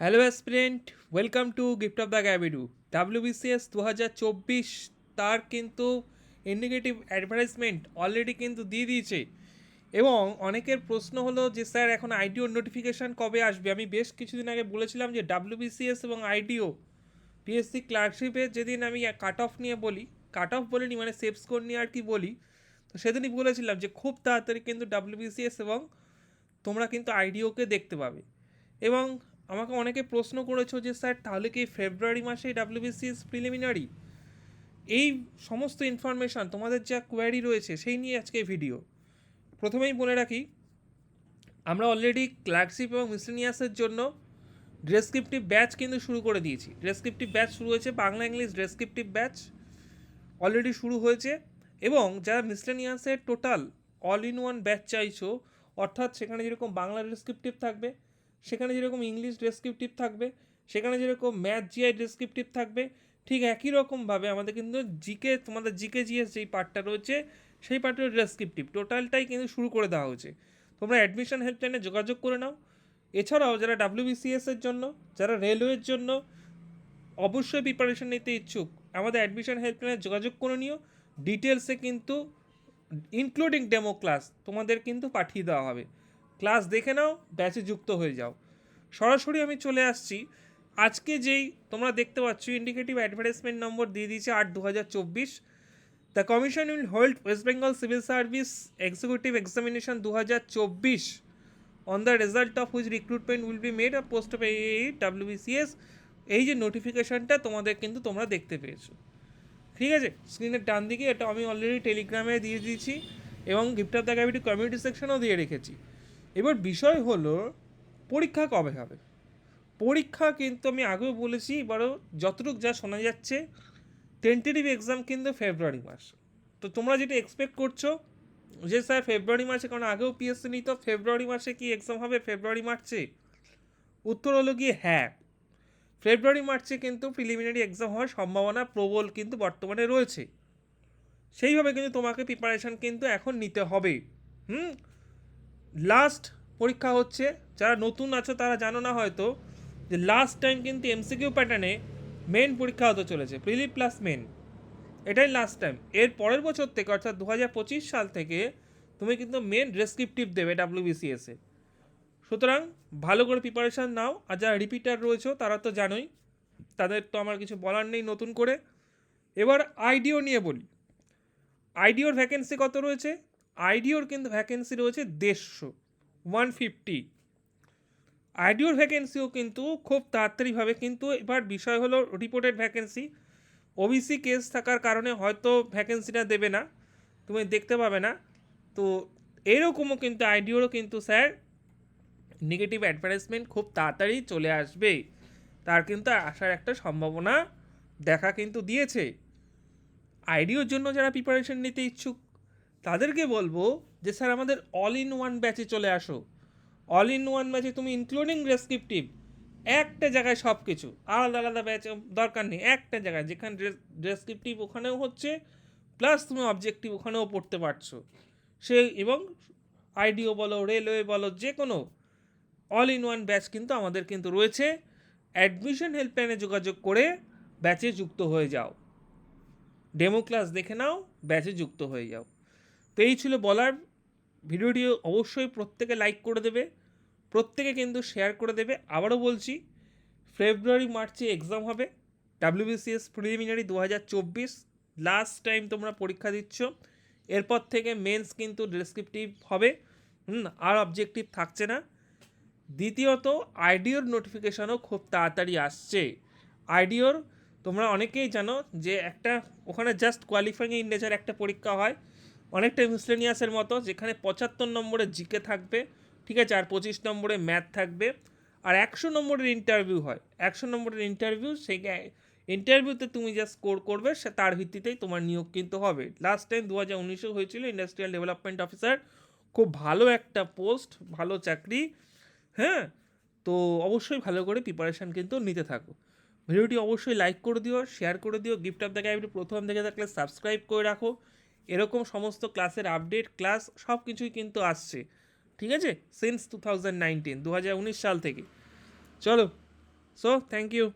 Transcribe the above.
Hello aspirant welcome to gift of the গ্যাবিডু WBCS দু হাজার চব্বিশ তার কিন্তু ইন্ডিকেটিভ অ্যাডভার্টাইজমেন্ট অলরেডি কিন্তু দিয়ে দিয়েছে। এবং অনেকের প্রশ্ন হলো যে, স্যার, এখন আইডিও নোটিফিকেশান কবে আসবে? আমি বেশ কিছুদিন আগে বলেছিলাম যে ডাব্লিউবিসিএস এবং আইডিও পিএসসি ক্লার্কশিপে যেদিন আমি কাট অফ নিয়ে বলি কাট অফ বলিনি মানে সেফ স্কোর নিয়ে আর কি বলি, তো সেদিনই বলেছিলাম যে, খুব তাড়াতাড়ি কিন্তু ডাব্লিউবিসিএস এবং তোমরা কিন্তু আইডিওকে দেখতে পাবে। এবং আমাকে অনেকে প্রশ্ন করেছ যে, স্যার, তাহলে কি ফেব্রুয়ারি মাসে ডাব্লিউবিসিএস প্রিলিমিনারি এই সমস্ত ইনফরমেশান তোমাদের যা কোয়ারি রয়েছে, সেই নিয়ে আজকে ভিডিও প্রথমেই বলে রাখি, আমরা অলরেডি ক্লার্কশিপ এবং মিসলিনিয়াসের জন্য ডেসক্রিপটিভ ব্যাচ কিন্তু শুরু করে দিয়েছি। ডেসক্রিপটিভ ব্যাচ শুরু হয়েছে, Bangla English descriptive batch already শুরু হয়েছে এবং যারা মিসলেনিয়াসের total all in one batch চাইছো, অর্থাৎ সেখানে যেরকম বাংলা ডেসক্রিপটিভ থাকবে সেখানে যেরকম ইংলিশ ডেসক্রিপটিভ থাকবে, সেখানে যেরকম ম্যাথ জিআই ডেসক্রিপটিভ থাকবে, ঠিক একই রকমভাবে আমাদের কিন্তু জিকে তোমাদের জিকে জিএস যেই পার্টটা রয়েছে, সেই পার্টের ডেসক্রিপটিভ টোটালটাই কিন্তু শুরু করে দেওয়া হয়েছে। তোমরা অ্যাডমিশন হেল্পলাইনে যোগাযোগ করে নাও। এছাড়াও যারা ডাব্লিউবিসিএস এর জন্য, যারা রেলওয়ের জন্য, অবশ্যই প্রিপারেশন নিতে ইচ্ছুক। আমাদের অ্যাডমিশন হেল্পলাইনে যোগাযোগ করে নিও। ডিটেলসে কিন্তু ইনক্লুডিং ডেমো ক্লাস তোমাদের কিন্তু পাঠিয়ে দেওয়া হবে। ক্লাস দেখে নাও, ব্যাচে যুক্ত হয়ে যাও। সরাসরি আমি চলে আসছি। আজকে যেই তোমরা দেখতে পাচ্ছ ইন্ডিকেটিভ অ্যাডভার্টাইজমেন্ট নম্বর দিয়ে দিয়েছে আট দু হাজার চব্বিশ। The commission will hold West Bengal civil service executive examination দু হাজার চব্বিশ। On the result of which recruitment will be made post of এই ডাব্লিউবিসিএস এই যে নোটিফিকেশানটা তোমাদের কিন্তু তোমরা দেখতে পেয়েছ। ঠিক আছে? স্ক্রিনের ডান দিকে এটা আমি অলরেডি টেলিগ্রামে দিয়ে দিয়েছি এবং গিফট অফ দ্য ক্যাভিটি কমিউনিটি সেকশনেও দিয়ে রেখেছি। এবার বিষয় হলো, পরীক্ষা কবে হবে? পরীক্ষা কিন্তু আমি আগেও বলেছি, এবারও যতটুকু যা শোনা যাচ্ছে টেন্টেটিভ এক্সাম কিন্তু ফেব্রুয়ারি মাস। তো তোমরা যেটা এক্সপেক্ট করছ, যে স্যার ফেব্রুয়ারি মাসে, কারণ আগেও পিএসসি নিত ফেব্রুয়ারি মাসে কি এক্সাম হবে? ফেব্রুয়ারি মার্চে উত্তর হলো গিয়ে হ্যাঁ। ফেব্রুয়ারি মার্চে কিন্তু প্রিলিমিনারি এক্সাম হওয়ার সম্ভাবনা প্রবল কিন্তু বর্তমানে রয়েছে। সেইভাবে কিন্তু তোমাকে প্রিপারেশান কিন্তু এখন নিতে হবে। হুম? লাস্ট পরীক্ষা হচ্ছে, যারা নতুন আছো তারা জানো না হয়তো, যে লাস্ট টাইম কিন্তু এমসিকিউ প্যাটার্নে মেন পরীক্ষা হতে চলেছে প্রিলি প্লাস মেন এটাই লাস্ট টাইম এর পরের বছর থেকে, অর্থাৎ দু পঁচিশ সাল থেকে, তুমি কিন্তু মেন ডেসক্রিপটিভ দেবে ডাব্লিউবিসিএসে সুতরাং, ভালো করে প্রিপারেশান নাও। আর যারা রিপিটার রয়েছে, তারা তো জানোই, তাদের তো আমার কিছু বলার নেই নতুন করে। এবার আইডিও নিয়ে বলি। আইডিওর ভ্যাকেন্সি কত রয়েছে? আইডিওর কিন্তু ভ্যাকেন্সি রয়েছে দেড়শো ওয়ান ফিফটি আইডিওর ভ্যাকেন্সিও কিন্তু খুব তাড়াতাড়িভাবে কিন্তু এবার বিষয় হলো রিপোর্টেড ভ্যাকেন্সি ওবিসি কেস থাকার কারণে হয়তো ভ্যাকেন্সিটা দেবে না, তুমি দেখতে পাবে না। তো এরকমও কিন্তু আইডিওরও কিন্তু স্যার নেগেটিভ অ্যাডভার্টাইজমেন্ট খুব তাড়াতাড়ি চলে আসবে। তার কিন্তু আসার একটা সম্ভাবনা দেখা কিন্তু দিয়েছে। আইডিওর জন্য যারা প্রিপারেশন নিতে ইচ্ছুক তাদেরকে বলব যে, স্যার, আমাদের অল ইন ওয়ান ব্যাচে চলে আসো। অল ইন ওয়ান ব্যাচে তুমি ইনক্লুডিং ডেসক্রিপটিভ একটা জায়গায় সব কিছু আলাদা আলাদা ব্যাচ দরকার নেই, একটা জায়গায়, যেখানে ডেসক্রিপটিভ ওখানেও হচ্ছে প্লাস তুমি অবজেক্টিভ ওখানেও পড়তে পারছ। সে এবং আইডিও বলো রেলওয়ে বলো যে কোনো অল ইন ওয়ান ব্যাচ কিন্তু আমাদের কিন্তু রয়েছে। অ্যাডমিশন হেল্পলাইনে যোগাযোগ করে ব্যাচে যুক্ত হয়ে যাও। ডেমো ক্লাস দেখে নাও ব্যাচে যুক্ত হয়ে যাও। তো এই ছিল বলার। ভিডিওটি অবশ্যই প্রত্যেকে লাইক করে দেবে, প্রত্যেকে কিন্তু শেয়ার করে দেবে। আবারও বলছি ফেব্রুয়ারি মার্চে এক্সাম হবে। ডাব্লিউবিসিএস প্রিলিমিনারি দু হাজার চব্বিশ লাস্ট টাইম তোমরা পরীক্ষা দিচ্ছ। এরপর থেকে মেন্স কিন্তু ডেসক্রিপটিভ হবে। হুম, আর অবজেক্টিভ থাকছে না। দ্বিতীয়ত আইডিওর নোটিফিকেশানও খুব তাড়াতাড়ি আসছে। আইডিওর তোমরা অনেকেই জানো যে একটা, ওখানে জাস্ট কোয়ালিফাইং ইন নেচার একটা পরীক্ষা হয়। অনেকটা মিসলেনিয়াসের মতো, যেখানে পঁচাত্তর নম্বরে জিকে থাকবে, ঠিক আছে, আর পঁচিশ নম্বরে ম্যাথ থাকবে, আর একশো নম্বরের ইন্টারভিউ হয়। একশো নম্বরের ইন্টারভিউ সেই ইন্টারভিউতে তুমি যা স্কোর করবে, সে তার ভিত্তিতেই তোমার নিয়োগ কিন্তু হবে। লাস্ট টাইম দু হাজার উনিশেও হয়েছিল ইন্ডাস্ট্রিয়াল ডেভেলপমেন্ট অফিসার খুব ভালো একটা পোস্ট ভালো চাকরি হ্যাঁ? তো অবশ্যই ভালো করে প্রিপারেশান কিন্তু নিতে থাকো। ভিডিওটি অবশ্যই লাইক করে দিও শেয়ার করে দিও গিফট অফ দ্য প্রথম দেখে থাকলে সাবস্ক্রাইব করে রাখো। এরকম সমস্ত ক্লাসের আপডেট ক্লাস সব কিছুই কিন্তু আসছে। ঠিক আছে? সিন্স টু থাউজেন্ড নাইনটিন দু হাজার উনিশ সাল থেকে। চলো। So thank you